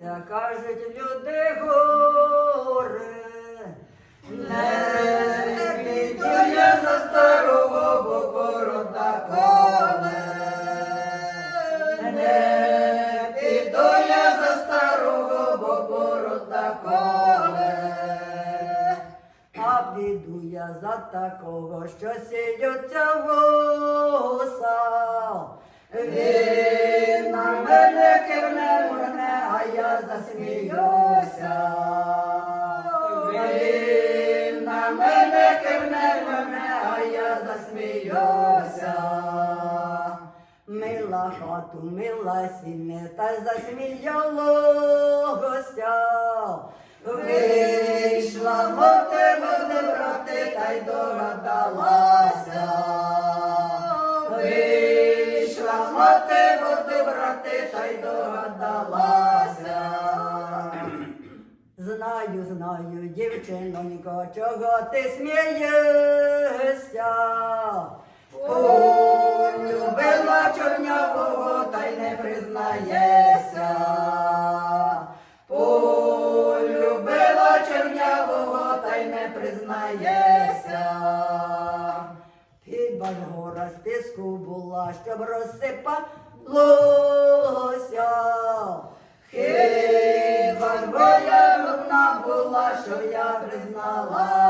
Та кажуть люди горе, не піду я за старого, бо борода коле. Не піду я за старого, бо борода коле. А піду я за такого, що сидються вуса. Він засміюся. Він на мене кивне мурне, а я засміюся. Мила хату, мила сіне, та засміялося. Вийшла води, води брати, та й догадалася. Вийшла мати води Знаю, знаю, дівчинонько, чого ти смієшся. Полюбила чорнявого, та й не признаєшся. Полюбила чорнявого, та й не признаєшся. Ж гора з піску була, щоб розсипалося. Що я призналася.